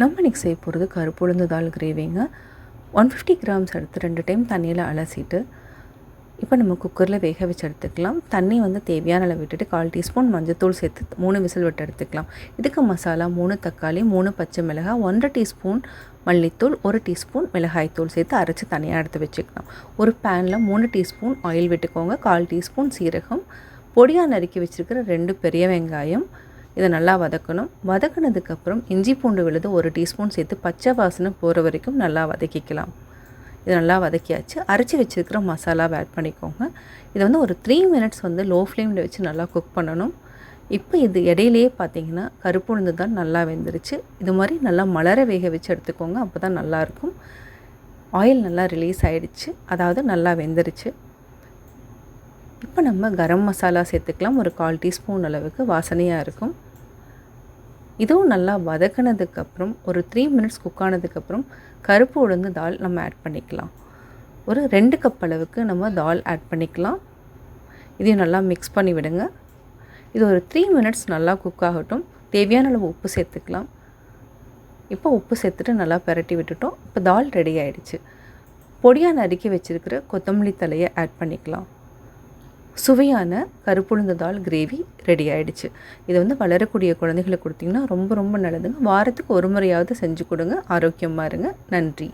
நம்ம இன்றைக்கி செய்ய போகிறது கருப்புளுந்து தால் கிரேவிங்க ஒன் ஃபிஃப்டி கிராம்ஸ் எடுத்து ரெண்டு டைம் தண்ணியில் அலசிட்டு இப்போ நம்ம குக்கரில் வேக வச்சு எடுத்துக்கலாம். தண்ணி வந்து தேவையான அளவு விட்டுட்டு கால் டீஸ்பூன் மஞ்சத்தூள் சேர்த்து மூணு விசில் விட்டு எடுத்துக்கலாம். இதுக்கு மசாலா மூணு தக்காளி மூணு பச்சை மிளகாய் ஒன்றரை டீஸ்பூன் மல்லித்தூள் ஒரு டீஸ்பூன் மிளகாய்த்தூள் சேர்த்து அரைச்சி தனியாக எடுத்து வச்சுக்கலாம். ஒரு பேனில் மூணு டீஸ்பூன் ஆயில் விட்டுக்கோங்க. கால் டீஸ்பூன் சீரகம். பொடியாக நறுக்கி வச்சுருக்கிற ரெண்டு பெரிய வெங்காயம். இதை நல்லா வதக்கணும். வதக்கினதுக்கப்புறம் இஞ்சி பூண்டு விழுது ஒரு டீஸ்பூன் சேர்த்து பச்சை வாசனை போகிற வரைக்கும் நல்லா வதக்கிக்கலாம். இது நல்லா வதக்கியாச்சு. அரைச்சி வச்சுருக்கிற மசாலாவை ஆட் பண்ணிக்கோங்க. இதை வந்து ஒரு த்ரீ மினிட்ஸ் வந்து லோ ஃப்ளேமில் வச்சு நல்லா குக் பண்ணணும். இப்போ இது இடையிலேயே பார்த்தீங்கன்னா கருப்பு உளுந்து தான் நல்லா வெந்துருச்சு. இது மாதிரி நல்லா மலர வேக வச்சு எடுத்துக்கோங்க. அப்போ தான் நல்லாயிருக்கும் ஆயில் நல்லா ரிலீஸ் ஆகிடுச்சு அதாவது நல்லா வெந்துருச்சு. இப்போ நம்ம கரம் மசாலா சேர்த்துக்கலாம். ஒரு கால் டீஸ்பூன் அளவுக்கு வாசனையாக இருக்கும். இதுவும் நல்லா வதக்கினதுக்கப்புறம் ஒரு த்ரீ மினிட்ஸ் குக் ஆனதுக்கப்புறம் கருப்பு உளுந்து தால் நம்ம ஆட் பண்ணிக்கலாம். ஒரு ரெண்டு கப் அளவுக்கு நம்ம தால் ஆட் பண்ணிக்கலாம். இதையும் நல்லா மிக்ஸ் பண்ணி விடுங்க. இது ஒரு த்ரீ மினிட்ஸ் நல்லா குக் ஆகட்டும். தேவையான அளவு உப்பு சேர்த்துக்கலாம். இப்போ உப்பு சேர்த்துட்டு நல்லா பெரட்டி விட்டுட்டோம். இப்போ தால் ரெடி ஆகிடுச்சு பொடியாக நறுக்கி வச்சுருக்கிற கொத்தமல்லி தலையை ஆட் பண்ணிக்கலாம். சுவையான கருப்புளுந்த தால் கிரேவி ரெடி ஆகிடுச்சு இதை வந்து வளரக்கூடிய குழந்தைகளுக்கு கொடுத்திங்கன்னா ரொம்ப ரொம்ப நல்லதுங்க. வாரத்துக்கு ஒரு முறையாவது செஞ்சு கொடுங்க. ஆரோக்கியமாக இருங்க. நன்றி.